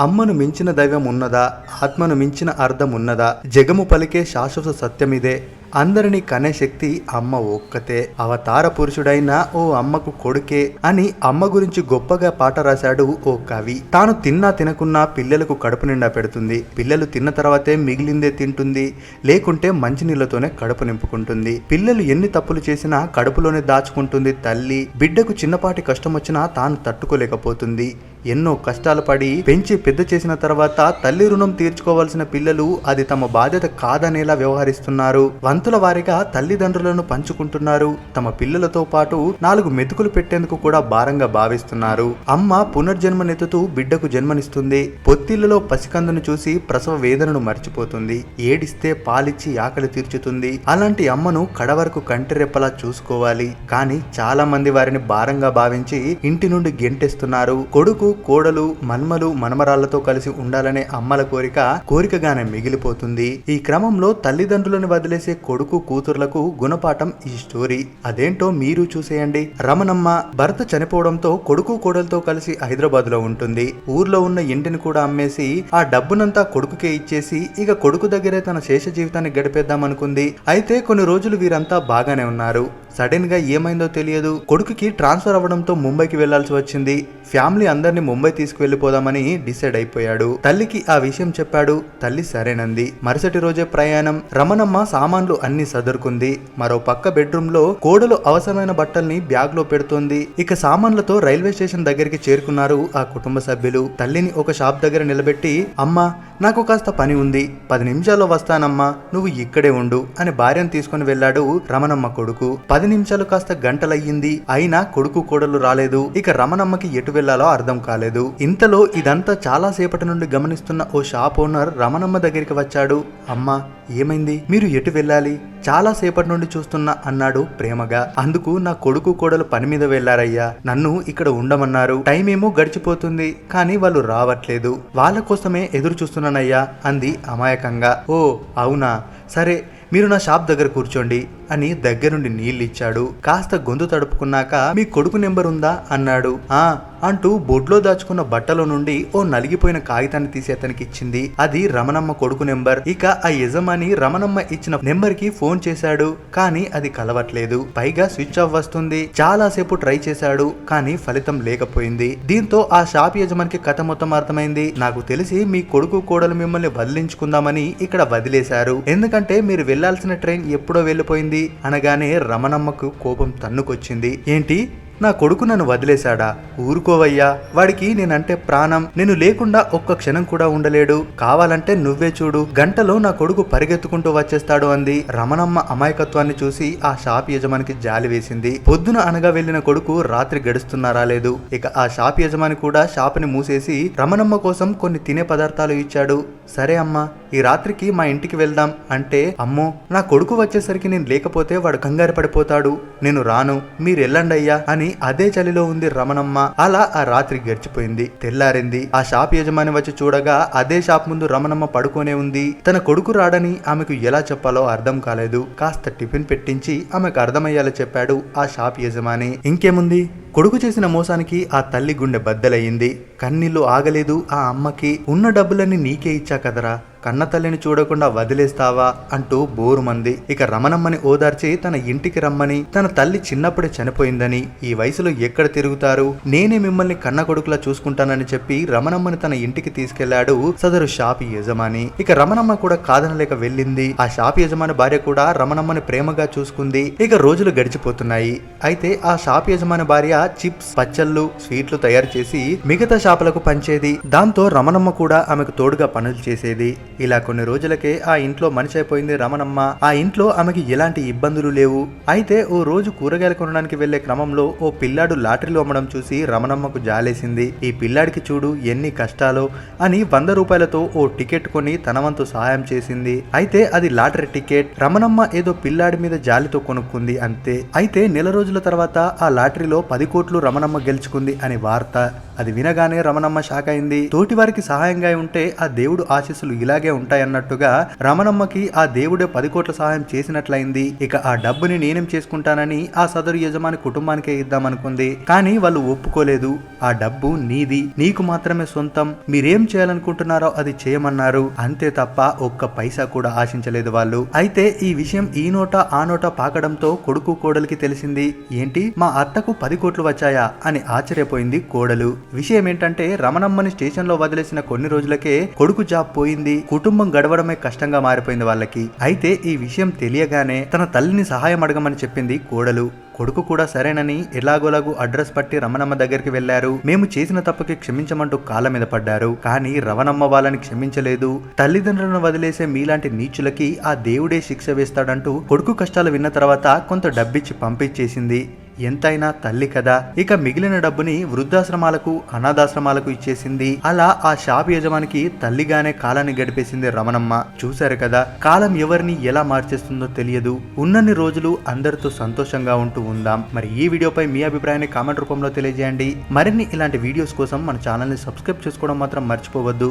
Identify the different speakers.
Speaker 1: అమ్మను మించిన దైవం ఉన్నదా ఆత్మను మించిన అర్థం ఉన్నదా జగము పలికే శాశ్వత సత్యమిదే. అందరినీ కనే శక్తి అమ్మ ఒక్కతే. అవతార పురుషుడైన ఓ అమ్మకు కొడుకే అని అమ్మ గురించి గొప్పగా పాట రాశాడు ఓ కవి. తాను తిన్నా తినకున్నా పిల్లలకు కడుపు నిండా పెడుతుంది. పిల్లలు తిన్న తర్వాతే మిగిలిందే తింటుంది. లేకుంటే మంచినీళ్ళతోనే కడుపు నింపుకుంటుంది. పిల్లలు ఎన్ని తప్పులు చేసినా కడుపులోనే దాచుకుంటుంది తల్లి. బిడ్డకు చిన్నపాటి కష్టం వచ్చినా తాను తట్టుకోలేకపోతుంది. ఎన్నో కష్టాలు పడి పెంచి పెద్ద చేసిన తర్వాత తల్లి రుణం తీర్చుకోవాల్సిన పిల్లలు అది తమ బాధ్యత కాదనేలా వ్యవహరిస్తున్నారు. వంతుల వారిగా తల్లిదండ్రులను పంచుకుంటున్నారు. తమ పిల్లలతో పాటు నాలుగు మెతుకులు పెట్టేందుకు కూడా భారంగా భావిస్తున్నారు. అమ్మ పునర్జన్మనెత్తుతూ బిడ్డకు జన్మనిస్తుంది. పొత్తిళ్ళలో పసికందును చూసి ప్రసవ వేదనను మర్చిపోతుంది. ఏడిస్తే పాలిచ్చి ఆకలి తీర్చుతుంది. అలాంటి అమ్మను కడవరకు కంటిరెప్పలా చూసుకోవాలి. కానీ చాలా మంది వారిని భారంగా భావించి ఇంటి నుండి గెంటేస్తున్నారు. కొడుకు కోడలు మన్మలు మనమరాళ్ళతో కలిసి ఉండాలనే అమ్మల కోరిక కోరికగానే మిగిలిపోతుంది. ఈ క్రమంలో తల్లిదండ్రులను వదిలేసే కొడుకు కూతుర్లకు గుణపాఠం ఈ స్టోరీ. అదేంటో మీరు చూసేయండి. రమణమ్మ భర్త చనిపోవడంతో కొడుకు కోడలతో కలిసి హైదరాబాద్లో ఉంటుంది. ఊర్లో ఉన్న ఇంటిని కూడా అమ్మేసి ఆ డబ్బునంతా కొడుకుకే ఇచ్చేసి ఇక కొడుకు దగ్గరే తన శేష జీవితాన్ని గడిపేద్దాం అనుకుంది. అయితే కొన్ని రోజులు వీరంతా బాగానే ఉన్నారు. సడన్గా ఏమైందో తెలియదు. కొడుకుకి ట్రాన్స్ఫర్ అవ్వడంతో ముంబైకి వెళ్ళాల్సి వచ్చింది. ఫ్యామిలీ అందరిని ముంబై తీసుకువెళ్ళిపోదామని డిసైడ్ అయిపోయాడు. తల్లికి ఆ విషయం చెప్పాడు. తల్లి సరేనంది. మరుసటి రోజే ప్రయాణం. రమణమ్మ సామాన్లు అన్ని సదురుకుంది. మరో పక్క బెడ్రూమ్లో కోడలు అవసరమైన బట్టల్ని బ్యాగ్లో పెడుతోంది. ఇక సామాన్లతో రైల్వే స్టేషన్ దగ్గరికి చేరుకున్నారు ఆ కుటుంబ సభ్యులు. తల్లిని ఒక షాప్ దగ్గర నిలబెట్టి అమ్మా నాకు కాస్త పని ఉంది. పది నిమిషాల్లో వస్తానమ్మా. నువ్వు ఇక్కడే ఉండు అని భార్యను తీసుకుని వెళ్ళాడు రమణమ్మ కొడుకు. పది నిమిషాలు కాస్త గంటలయ్యింది. అయినా కొడుకు కోడలు రాలేదు. ఇక రమణమ్మకి ఎటు వెళ్ళాలో అర్థం కాలేదు. ఇంతలో ఇదంతా చాలా సేపటి నుండి గమనిస్తున్న ఓ షాప్ ఓనర్ రమణమ్మ దగ్గరికి వచ్చాడు. అమ్మా ఏమైంది? మీరు ఎటు వెళ్ళాలి? చాలా సేపటి నుండి చూస్తున్నా అన్నాడు ప్రేమగా. అందుకు నా కొడుకు కోడలు పని మీద వెళ్ళారయ్యా. నన్ను ఇక్కడ ఉండమన్నారు. టైం ఏమో గడిచిపోతుంది కానీ వాళ్ళు రావట్లేదు. వాళ్ళ కోసమే ఎదురు చూస్తున్నానయ్యా అంది అమాయకంగా. ఓ అవునా? సరే మీరు నా షాప్ దగ్గర కూర్చోండి. అని దగ్గరుండి నీళ్ళు ఇచ్చాడు కాస్త గొంతు తడుపుకున్నాక మీ కొడుకు నెంబర్ ఉందా? అన్నాడు. ఆ అంటూ బొడ్లో దాచుకున్న బట్టలో నుండి ఓ నలిగిపోయిన కాగితాన్ని తీసి అతనికి ఇచ్చింది అది రమణమ్మ కొడుకు నెంబర్. ఇక ఆ యజమాని రమణమ్మ ఇచ్చిన నెంబర్కి ఫోన్ చేశాడు. కానీ అది కలవట్లేదు. పైగా స్విచ్ ఆఫ్ వస్తుంది. చాలా సేపు ట్రై చేశాడు. కానీ ఫలితం లేకపోయింది. దీంతో ఆ షాప్ యజమానికి కథ మొత్తం అర్థమైంది. నాకు తెలిసి మీ కొడుకు కోడలు మిమ్మల్ని వదిలించుకుందామని ఇక్కడ వదిలేశారు. ఎందుకంటే మీరు వెళ్ళాల్సిన ట్రైన్ ఎప్పుడో వెళ్ళిపోయింది. అనగానే రమణమ్మకు కోపం తన్నుకొచ్చింది. ఏంటి? నా కొడుకు నన్ను వదిలేశాడా? ఊరుకోవయ్యా. వాడికి నేనంటే ప్రాణం. నేను లేకుండా ఒక్క క్షణం కూడా ఉండలేడు. కావాలంటే నువ్వే చూడు. గంటలో నా కొడుకు పరిగెత్తుకుంటూ వచ్చేస్తాడు అంది. రమణమ్మ అమాయకత్వాన్ని చూసి ఆ షాప్ యజమానికి జాలి వేసింది. పొద్దున అనగా వెళ్ళిన కొడుకు రాత్రి గడుస్తున్నా రాలేదు ఇక ఆ షాప్ యజమాని కూడా షాపుని మూసేసి రమణమ్మ కోసం కొన్ని తినే పదార్థాలు ఇచ్చాడు. సరే అమ్మా. ఈ రాత్రికి మా ఇంటికి వెళ్దాం అంటే అమ్మో నా కొడుకు వచ్చేసరికి నేను లేకపోతే వాడు కంగారు పడిపోతాడు. నేను రాను మీరు వెళ్ళండి అయ్యా అని అదే చలిలో ఉంది రమణమ్మ. అలా ఆ రాత్రి గడిచిపోయింది. తెల్లారింది. ఆ షాప్ యజమాని వచ్చి చూడగా అదే షాప్ ముందు రమణమ్మ పడుకోనే ఉంది. తన కొడుకు రాడని ఆమెకు ఎలా చెప్పాలో అర్థం కాలేదు. కాస్త టిఫిన్ పెట్టించి ఆమెకు అర్థమయ్యేలా చెప్పాడు ఆ షాప్ యజమాని. ఇంకేముంది? కొడుకు చేసిన మోసానికి ఆ తల్లి గుండె బద్దలయ్యింది. కన్నీళ్ళు ఆగలేదు ఆ అమ్మకి. ఉన్న డబ్బులన్నీ నీకే ఇచ్చా కదరా. కన్న తల్లిని చూడకుండా వదిలేస్తావా అంటూ బోరుమంది. ఇక రమణమ్మని ఓదార్చి తన ఇంటికి రమ్మని తన తల్లి చిన్నప్పుడే చనిపోయిందని ఈ వయసులో ఎక్కడ తిరుగుతారు? నేనే మిమ్మల్ని కన్న కొడుకులా చూసుకుంటానని చెప్పి రమణమ్మని తన ఇంటికి తీసుకెళ్ళాడు సదరు షాప్ యజమాని. ఇక రమణమ్మ కూడా కాదనలేక వెళ్ళింది. ఆ షాప్ యజమాని భార్య కూడా రమణమ్మని ప్రేమగా చూసుకుంది. ఇక రోజులు గడిచిపోతున్నాయి. అయితే ఆ షాప్ యజమాని భార్య చిప్స్ పచ్చళ్ళు స్వీట్లు తయారు చేసి మిగతా షాపులకు పంచేది. దాంతో రమణమ్మ కూడా ఆమెకు తోడుగా పనులు చేసేది. ఇలా కొన్ని రోజులకే ఆ ఇంట్లో మనిషి అయిపోయింది రమణమ్మ. ఆ ఇంట్లో ఆమెకి ఎలాంటి ఇబ్బందులు లేవు. అయితే ఓ రోజు కూరగాయలు కొనడానికి వెళ్ళే క్రమంలో ఓ పిల్లాడు లాటరీలో అమ్మడం చూసి రమణమ్మకు జాలేసింది. ఈ పిల్లాడికి చూడు ఎన్ని కష్టాలో అని వంద రూపాయలతో ఓ టికెట్ కొని తనవంతు సహాయం చేసింది. అయితే అది లాటరీ టికెట్. రమణమ్మ ఏదో పిల్లాడి మీద జాలితో కొనుక్కుంది అంతే. అయితే నెల రోజుల తర్వాత ఆ లాటరీలో పది కోట్లు రమణమ్మ గెలుచుకుంది అని వార్త. అది వినగానే రమణమ్మ షాక్ అయింది. తోటి వారికి సహాయంగా ఉంటే ఆ దేవుడు ఆశీస్సులు ఇలాగే ఉంటాయన్నట్టుగా రమణమ్మకి ఆ దేవుడే పది కోట్ల సహాయం చేసినట్లయింది. ఇక ఆ డబ్బుని నేనేం చేసుకుంటానని ఆ సదరు యజమాని కుటుంబానికే ఇద్దామనుకుంది. కానీ వాళ్ళు ఒప్పుకోలేదు. ఆ డబ్బు నీది. నీకు మాత్రమే సొంతం. మీరేం చేయాలనుకుంటున్నారో అది చేయమన్నారు. అంతే తప్ప ఒక్క పైసా కూడా ఆశించలేదు వాళ్ళు. అయితే ఈ విషయం ఈ నోట ఆ నోట పాకడంతో కొడుకు కోడలికి తెలిసింది. ఏంటి? మా అత్తకు పది కోట్లు వచ్చాయా? అని ఆశ్చర్యపోయింది కోడలు. విషయం ఏంటంటే రమణమ్మని స్టేషన్లో వదిలేసిన కొన్ని రోజులకే కొడుకు జాబ్ పోయింది కుటుంబం గడవడమే కష్టంగా మారిపోయింది వాళ్ళకి. అయితే ఈ విషయం తెలియగానే తన తల్లిని సహాయం అడగమని చెప్పింది కోడలు. కొడుకు కూడా సరేనని ఎలాగోలాగూ అడ్రస్ పట్టి రమణమ్మ దగ్గరికి వెళ్ళారు మేము చేసిన తప్పుకి క్షమించమంటూ కాళ్ళ మీద పడ్డారు. కానీ రవణమ్మ వాళ్ళని క్షమించలేదు. తల్లిదండ్రులను వదిలేసే మీలాంటి నీచులకి ఆ దేవుడే శిక్ష వేస్తాడంటూ కొడుకు కష్టాలు విన్న తర్వాత కొంత డబ్బిచ్చి పంపించేసింది. ఎంతైనా తల్లి కదా. ఇక మిగిలిన డబ్బుని వృద్ధాశ్రమాలకు అనాథాశ్రమాలకు ఇచ్చేసింది. అలా ఆ షాప్ యజమానికి తల్లిగానే కాలాన్ని గడిపేసింది రమణమ్మ. చూశారు కదా కాలం ఎవరిని ఎలా మార్చేస్తుందో తెలియదు. ఉన్నన్ని రోజులు అందరితో సంతోషంగా ఉంటూ ఉందాం. మరి ఈ వీడియోపై మీ అభిప్రాయాన్ని కామెంట్ రూపంలో తెలియజేయండి. మరిన్ని ఇలాంటి వీడియోస్ కోసం మన ఛానల్ని సబ్స్క్రైబ్ చేసుకోవడం మాత్రం మర్చిపోవద్దు.